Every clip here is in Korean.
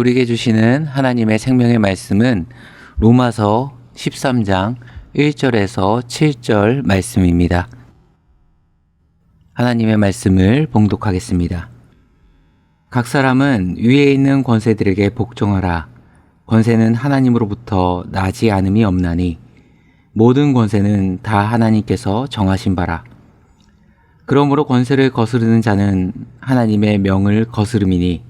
우리에게 주시는 하나님의 생명의 말씀은 로마서 13장 1절에서 7절 말씀입니다. 하나님의 말씀을 봉독하겠습니다. 각 사람은 위에 있는 권세들에게 복종하라. 권세는 하나님으로부터 나지 않음이 없나니 모든 권세는 다 하나님께서 정하신 바라. 그러므로 권세를 거스르는 자는 하나님의 명을 거스름이니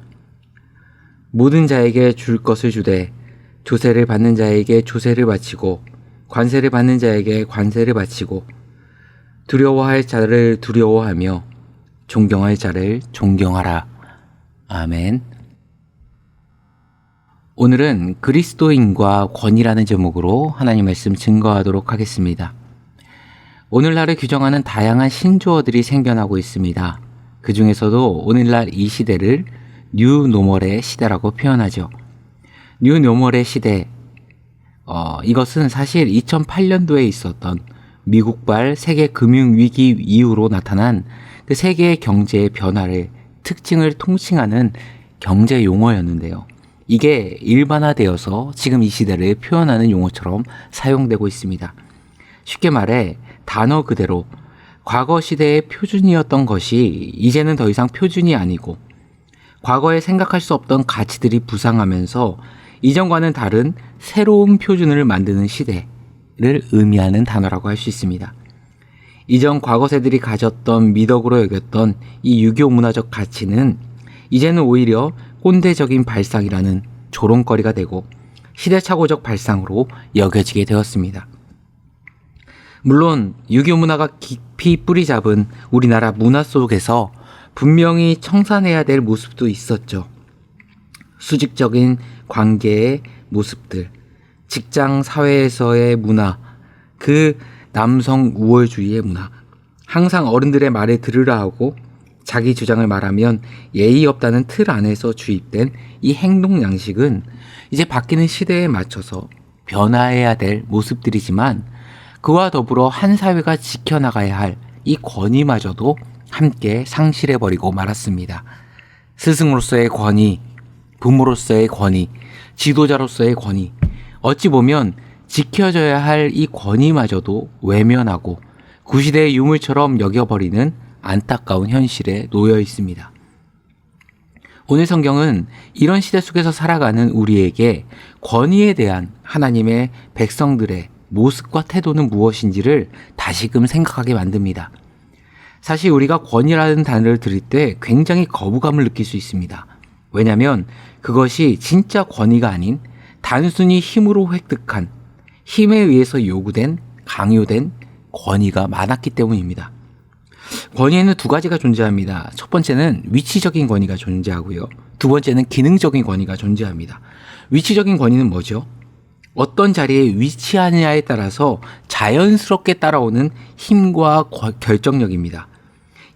모든 자에게 줄 것을 주되 조세를 받는 자에게 조세를 바치고 관세를 받는 자에게 관세를 바치고 두려워할 자를 두려워하며 존경할 자를 존경하라. 아멘. 오늘은 그리스도인과 권위라는 제목으로 하나님 말씀 증거하도록 하겠습니다. 오늘날을 규정하는 다양한 신조어들이 생겨나고 있습니다. 그 중에서도 오늘날 이 시대를 뉴노멀의 시대라고 표현하죠. 뉴노멀의 시대. 어, 이것은 사실 2008년도에 있었던 미국발 세계 금융 위기 이후로 나타난 그 세계의 경제의 변화를 특징을 통칭하는 경제 용어였는데요. 이게 일반화되어서 지금 이 시대를 표현하는 용어처럼 사용되고 있습니다. 쉽게 말해 단어 그대로 과거 시대의 표준이었던 것이 이제는 더 이상 표준이 아니고 과거에 생각할 수 없던 가치들이 부상하면서 이전과는 다른 새로운 표준을 만드는 시대를 의미하는 단어라고 할 수 있습니다. 이전 과거 세들이 가졌던 미덕으로 여겼던 이 유교 문화적 가치는 이제는 오히려 꼰대적인 발상이라는 조롱거리가 되고 시대착오적 발상으로 여겨지게 되었습니다. 물론 유교 문화가 깊이 뿌리 잡은 우리나라 문화 속에서 분명히 청산해야 될 모습도 있었죠. 수직적인 관계의 모습들, 직장 사회에서의 문화, 그 남성 우월주의의 문화, 항상 어른들의 말에 들으라 하고 자기 주장을 말하면 예의 없다는 틀 안에서 주입된 이 행동 양식은 이제 바뀌는 시대에 맞춰서 변화해야 될 모습들이지만 그와 더불어 한 사회가 지켜나가야 할 이 권위마저도 함께 상실해버리고 말았습니다. 스승으로서의 권위, 부모로서의 권위, 지도자로서의 권위, 어찌 보면 지켜져야 할 이 권위마저도 외면하고 구시대의 유물처럼 여겨버리는 안타까운 현실에 놓여 있습니다. 오늘 성경은 이런 시대 속에서 살아가는 우리에게 권위에 대한 하나님의 백성들의 모습과 태도는 무엇인지를 다시금 생각하게 만듭니다. 사실 우리가 권위라는 단어를 들을 때 굉장히 거부감을 느낄 수 있습니다. 왜냐하면 그것이 진짜 권위가 아닌 단순히 힘으로 획득한 힘에 의해서 요구된 강요된 권위가 많았기 때문입니다. 권위에는 두 가지가 존재합니다. 첫 번째는 위치적인 권위가 존재하고요. 두 번째는 기능적인 권위가 존재합니다. 위치적인 권위는 뭐죠? 어떤 자리에 위치하느냐에 따라서 자연스럽게 따라오는 힘과 결정력입니다.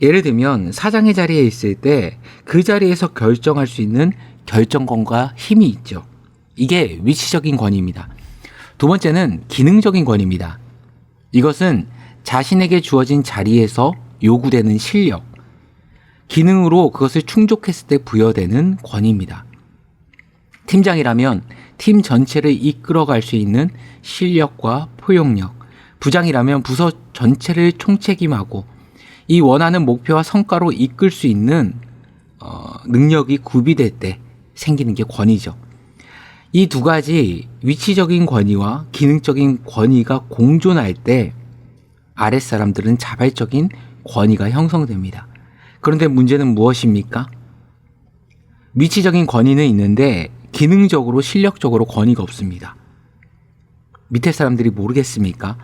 예를 들면 사장의 자리에 있을 때 그 자리에서 결정할 수 있는 결정권과 힘이 있죠. 이게 위치적인 권위입니다. 두 번째는 기능적인 권위입니다. 이것은 자신에게 주어진 자리에서 요구되는 실력, 기능으로 그것을 충족했을 때 부여되는 권위입니다. 팀장이라면 팀 전체를 이끌어갈 수 있는 실력과 포용력, 부장이라면 부서 전체를 총책임하고 이 원하는 목표와 성과로 이끌 수 있는 어, 능력이 구비될 때 생기는 게 권위죠. 이 두 가지 위치적인 권위와 기능적인 권위가 공존할 때 아랫사람들은 자발적인 권위가 형성됩니다. 그런데 문제는 무엇입니까? 위치적인 권위는 있는데 기능적으로 실력적으로 권위가 없습니다. 밑에 사람들이 모르겠습니까?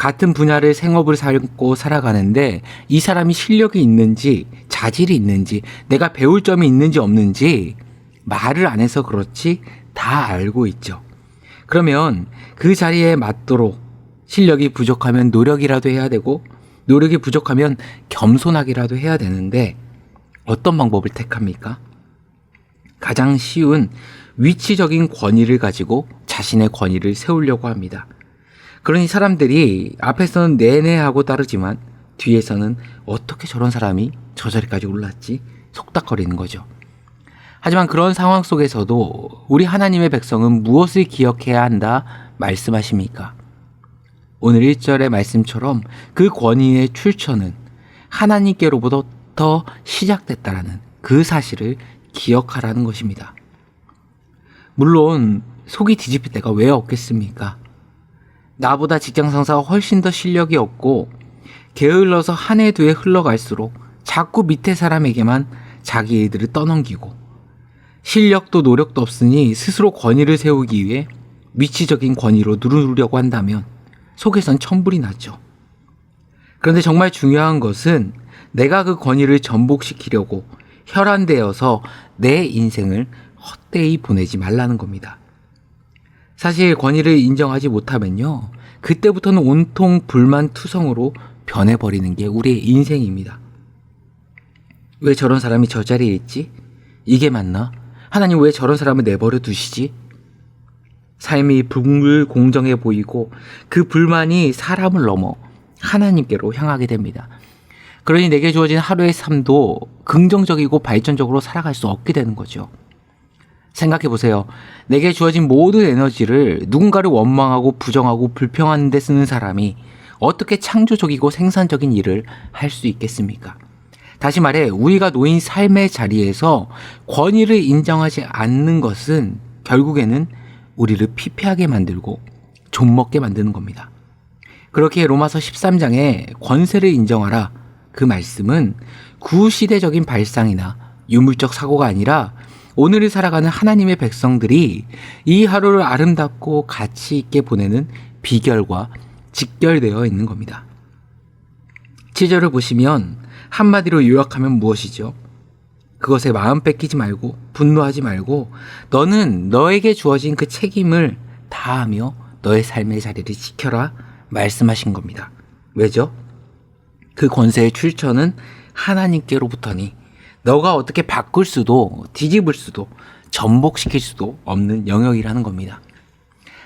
같은 분야를 생업을 살고 살아가는데 이 사람이 실력이 있는지 자질이 있는지 내가 배울 점이 있는지 없는지 말을 안 해서 그렇지 다 알고 있죠. 그러면 그 자리에 맞도록 실력이 부족하면 노력이라도 해야 되고 노력이 부족하면 겸손하기라도 해야 되는데 어떤 방법을 택합니까? 가장 쉬운 위치적인 권위를 가지고 자신의 권위를 세우려고 합니다. 그러니 사람들이 앞에서는 네네 하고 따르지만 뒤에서는 어떻게 저런 사람이 저 자리까지 올랐지 속닥거리는 거죠. 하지만 그런 상황 속에서도 우리 하나님의 백성은 무엇을 기억해야 한다 말씀하십니까? 오늘 1절의 말씀처럼 그 권위의 출처는 하나님께로부터 시작됐다라는 그 사실을 기억하라는 것입니다. 물론 속이 뒤집힐 때가 왜 없겠습니까? 나보다 직장 상사가 훨씬 더 실력이 없고 게을러서 한 해 두 해 흘러갈수록 자꾸 밑에 사람에게만 자기 일들을 떠넘기고 실력도 노력도 없으니 스스로 권위를 세우기 위해 위치적인 권위로 누르려고 한다면 속에선 천불이 나죠. 그런데 정말 중요한 것은 내가 그 권위를 전복시키려고 혈안되어서 내 인생을 헛되이 보내지 말라는 겁니다. 사실 권위를 인정하지 못하면요. 그때부터는 온통 불만 투성으로 변해버리는 게 우리의 인생입니다. 왜 저런 사람이 저 자리에 있지? 이게 맞나? 하나님 왜 저런 사람을 내버려 두시지? 삶이 불공정해 보이고 그 불만이 사람을 넘어 하나님께로 향하게 됩니다. 그러니 내게 주어진 하루의 삶도 긍정적이고 발전적으로 살아갈 수 없게 되는 거죠. 생각해 보세요. 내게 주어진 모든 에너지를 누군가를 원망하고 부정하고 불평하는 데 쓰는 사람이 어떻게 창조적이고 생산적인 일을 할 수 있겠습니까? 다시 말해, 우리가 놓인 삶의 자리에서 권위를 인정하지 않는 것은 결국에는 우리를 피폐하게 만들고 좀먹게 만드는 겁니다. 그렇게 로마서 13장에 권세를 인정하라 그 말씀은 구시대적인 발상이나 유물적 사고가 아니라 오늘을 살아가는 하나님의 백성들이 이 하루를 아름답고 가치 있게 보내는 비결과 직결되어 있는 겁니다. 7절을 보시면 한마디로 요약하면 무엇이죠? 그것에 마음 뺏기지 말고 분노하지 말고 너는 너에게 주어진 그 책임을 다하며 너의 삶의 자리를 지켜라 말씀하신 겁니다. 왜죠? 그 권세의 출처는 하나님께로부터니 너가 어떻게 바꿀 수도 뒤집을 수도 전복시킬 수도 없는 영역이라는 겁니다.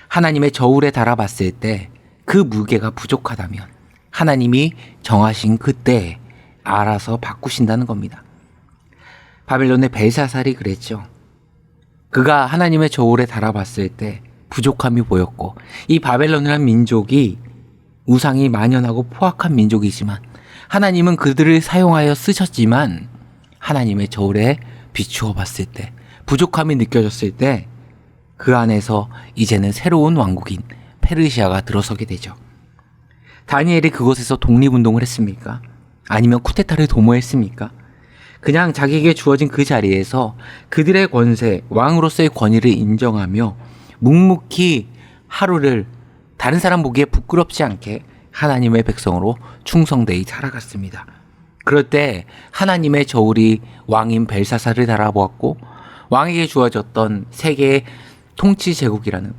하나님의 저울에 달아봤을 때 그 무게가 부족하다면 하나님이 정하신 그때에 알아서 바꾸신다는 겁니다. 바벨론의 벨사살이 그랬죠. 그가 하나님의 저울에 달아봤을 때 부족함이 보였고 이 바벨론이라는 민족이 우상이 만연하고 포악한 민족이지만 하나님은 그들을 사용하여 쓰셨지만 하나님의 저울에 비추어 봤을 때 부족함이 느껴졌을 때 그 안에서 이제는 새로운 왕국인 페르시아가 들어서게 되죠. 다니엘이 그곳에서 독립운동을 했습니까? 아니면 쿠데타를 도모했습니까? 그냥 자기에게 주어진 그 자리에서 그들의 권세, 왕으로서의 권위를 인정하며 묵묵히 하루를 다른 사람 보기에 부끄럽지 않게 하나님의 백성으로 충성되이 살아갔습니다. 그럴 때 하나님의 저울이 왕인 벨사사를 달아보았고 왕에게 주어졌던 세계의 통치 제국이라는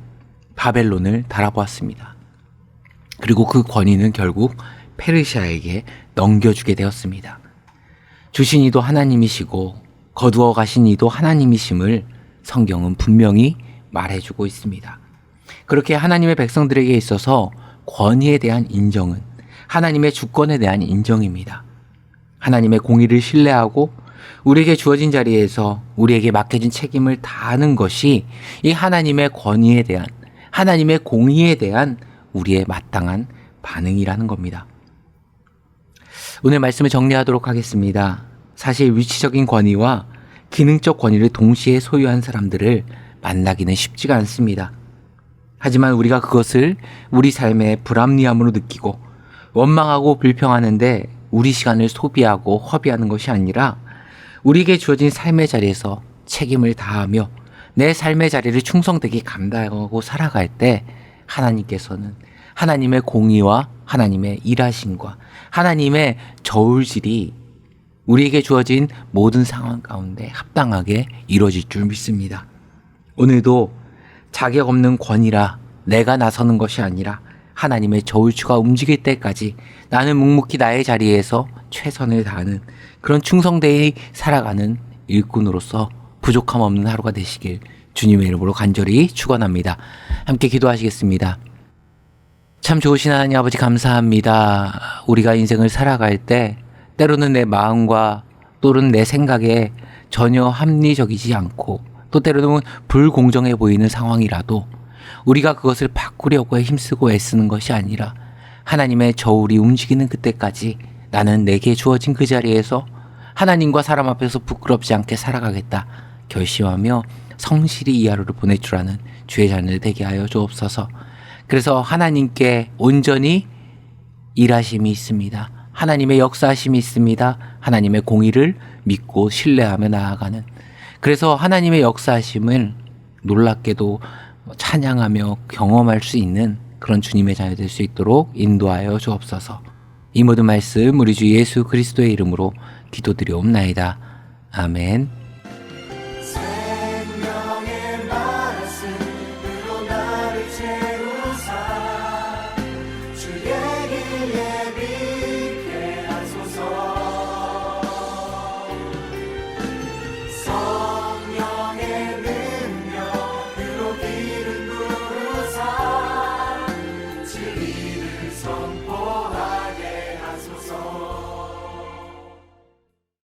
바벨론을 달아보았습니다. 그리고 그 권위는 결국 페르시아에게 넘겨주게 되었습니다. 주신 이도 하나님이시고 거두어 가신 이도 하나님이심을 성경은 분명히 말해주고 있습니다. 그렇게 하나님의 백성들에게 있어서 권위에 대한 인정은 하나님의 주권에 대한 인정입니다. 하나님의 공의를 신뢰하고 우리에게 주어진 자리에서 우리에게 맡겨진 책임을 다하는 것이 이 하나님의 권위에 대한 하나님의 공의에 대한 우리의 마땅한 반응이라는 겁니다. 오늘 말씀을 정리하도록 하겠습니다. 사실 위치적인 권위와 기능적 권위를 동시에 소유한 사람들을 만나기는 쉽지가 않습니다. 하지만 우리가 그것을 우리 삶의 불합리함으로 느끼고 원망하고 불평하는데 우리 시간을 소비하고 허비하는 것이 아니라 우리에게 주어진 삶의 자리에서 책임을 다하며 내 삶의 자리를 충성되게 감당하고 살아갈 때 하나님께서는 하나님의 공의와 하나님의 일하심과 하나님의 저울질이 우리에게 주어진 모든 상황 가운데 합당하게 이루어질 줄 믿습니다. 오늘도 자격 없는 권위라 내가 나서는 것이 아니라 하나님의 저울추가 움직일 때까지 나는 묵묵히 나의 자리에서 최선을 다하는 그런 충성되이 살아가는 일꾼으로서 부족함 없는 하루가 되시길 주님의 이름으로 간절히 축원합니다. 함께 기도하시겠습니다. 참 좋으신 하나님 아버지 감사합니다. 우리가 인생을 살아갈 때 때로는 내 마음과 또는 내 생각에 전혀 합리적이지 않고 또 때로는 불공정해 보이는 상황이라도 우리가 그것을 바꾸려고 힘쓰고 애쓰는 것이 아니라 하나님의 저울이 움직이는 그때까지 나는 내게 주어진 그 자리에서 하나님과 사람 앞에서 부끄럽지 않게 살아가겠다 결심하며 성실히 이 하루를 보낼 줄 아는 주의 자녀 되게 하여 주옵소서. 그래서 하나님께 온전히 일하심이 있습니다. 하나님의 역사하심이 있습니다. 하나님의 공의를 믿고 신뢰하며 나아가는. 그래서 하나님의 역사하심을 놀랍게도 찬양하며 경험할 수 있는 그런 주님의 자녀 될 수 있도록 인도하여 주옵소서. 이 모든 말씀 우리 주 예수 그리스도의 이름으로 기도드리옵나이다. 아멘.